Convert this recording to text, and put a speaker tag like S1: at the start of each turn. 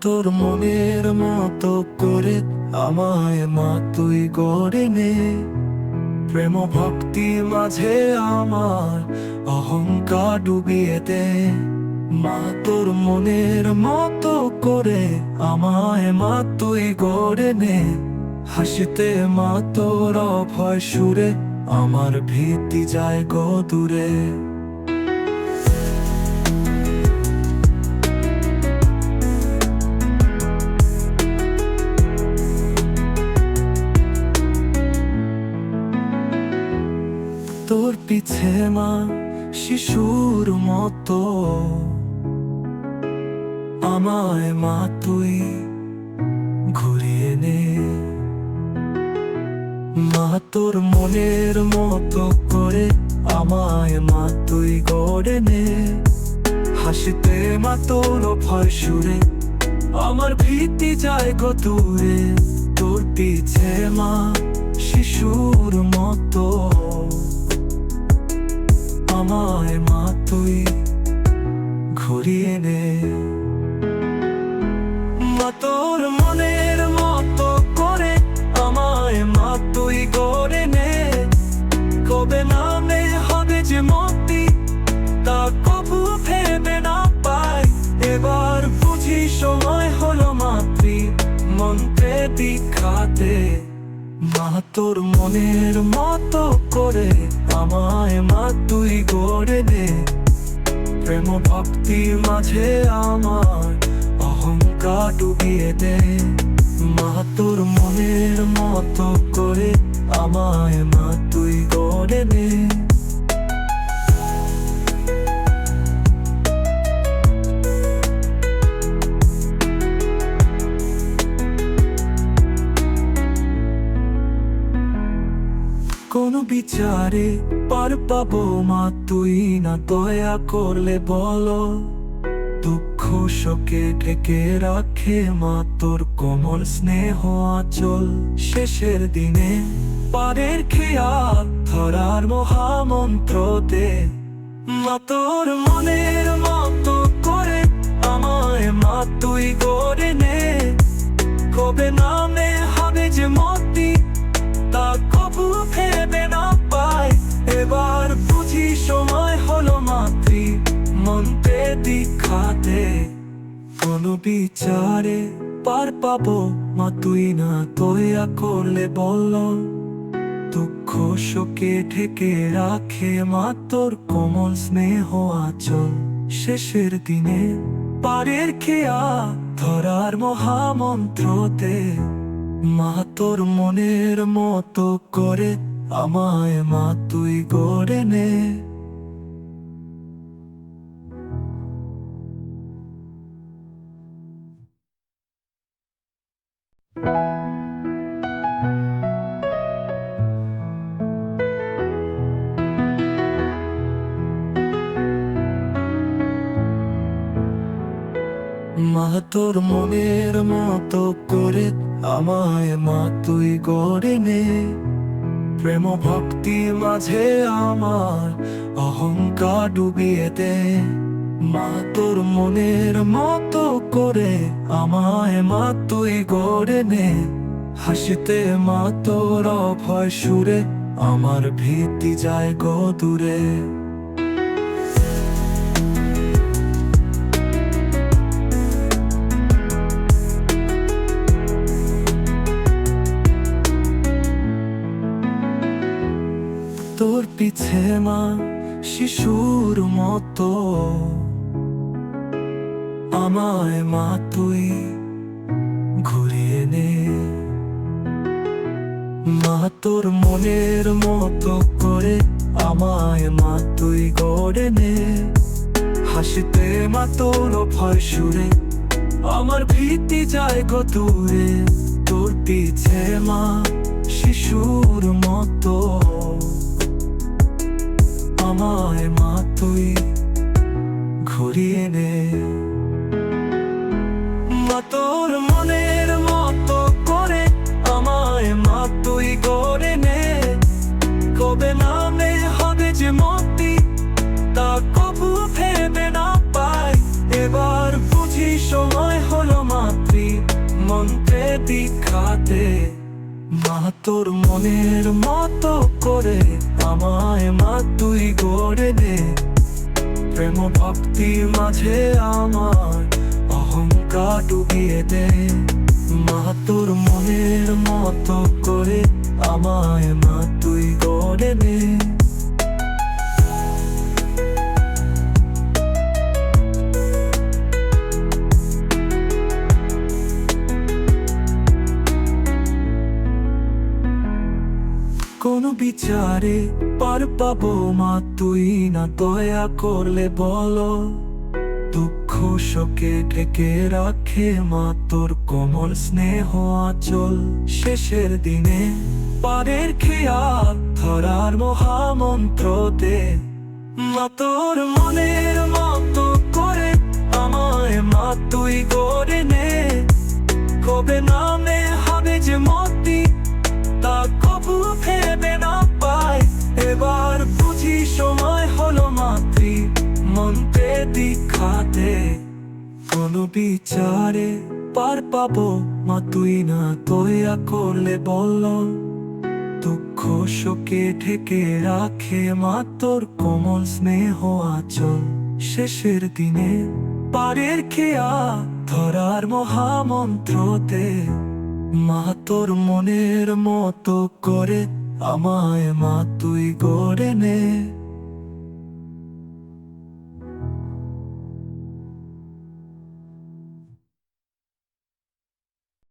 S1: তোর মনের মতো করে আমায় মা, তুই গড়ে নে। প্রেম ভক্তি মাঝে আমার অহংকার ডুবিয়ে দে। মা, তোর মনের মতো করে আমায় মা, তুই গড়ে নে। হাসিতে মা, তোর অভয় সুরে আমার ভীতি যায় গো দূরে। শিশুর মতো। আমায় মা, তুই ঘুরিয়ে নে। মা, তোর মনের মতো করে আমায় মা, তুই গড়ে নে। হাসিতে মা, তোর ভয় সুরে, আমার ভীতি যায় গো দূরে। তোর পিছে মা, শিশুর মতো। দীক্ষাতে মা তোর মনের মতো করে আমায় মা তুই গড়ে নে। প্রেম ভক্তি মাঝে আমার অহংকার ডুবিয়ে দে। মা তোর মনের মতো করে আমায় মা তুই গড়ে নে। বিচারে পার পাবো মা, তুই না দয়া করলে বলো। দুঃখ শোকে ঢেকে রাখে মা, তোর কোমল স্নেহ আচল। শেষের দিনে পারের খেয়াল, ধরার মহামন্ত্র দে। মন্ত্রে কোনো বিচারে পার পাবো। মা, তুই না দয়া করলে বল। দুঃখ শোকে ঢেকে রাখে মা, তোর কোমল স্নেহ আচল। শেষের দিনে পারের খেয়া ধরার মহামন্ত্রতে, মা, তোর মনের মতো করে আমায় মা, তুই গড়ে নে। মা তোর মনের মতো করে আমায় মা, তুই গড়ে নে। প্রেম ভক্তি মাঝে আমার অহংকার ডুবিয়ে দে। মা, তোর মনের মতো করে আমায় মা, তুই গড়ে নে। হাসিতে মা, তোর অভয় সুরে আমার ভীতি যায় গো দূরে। তোর পিছে মা, শিশুর মতো। আমায় মা, তুই ঘুরিয়ে নে। মা, তোর মনের মতো করে আমায় মা, তুই গড়ে নে। হাসিতে মা, তোর ভয় সুরে, আমার ভীতি যায় গো দূরে। তোর পিছে মা, শিশুর মতো তুই গড়ে নে। কবে নামে হবে যে মতি তা কবু ভেবে না পাই। এবার বুঝি সময় হলো মা দীক্ষাতে মা তোর মনের মতো করে আমায় মা, তুই গড়ে নে। প্রেম ভক্তির মাঝে আমার অহংকার ডুবিয়ে দে। মা তোর মনের মতো করে আমায় মা তুই গড়ে নে। কোন বিচারে পার পাবো মা, তুই না দয়া করলে বলো, দুঃখ শোকে ঢেকে রাখে মা, তোর কোমল স্নেহ আচল। শেষের দিনে পারের খেয়াল, ধরার মহামন্ত্রতে মা, তোর মনের বিচারে পার পাবো, মা, তুই না দয়া করলে বল। দুঃখ শোকে ঢেকে রাখে মা, তোর কোমল স্নেহ আচল। শেষের দিনে পারের খেয়া ধরার মহামন্ত্রতে, মা, তোর মনের মতো করে আমায় মা, তুই গড়ে নে।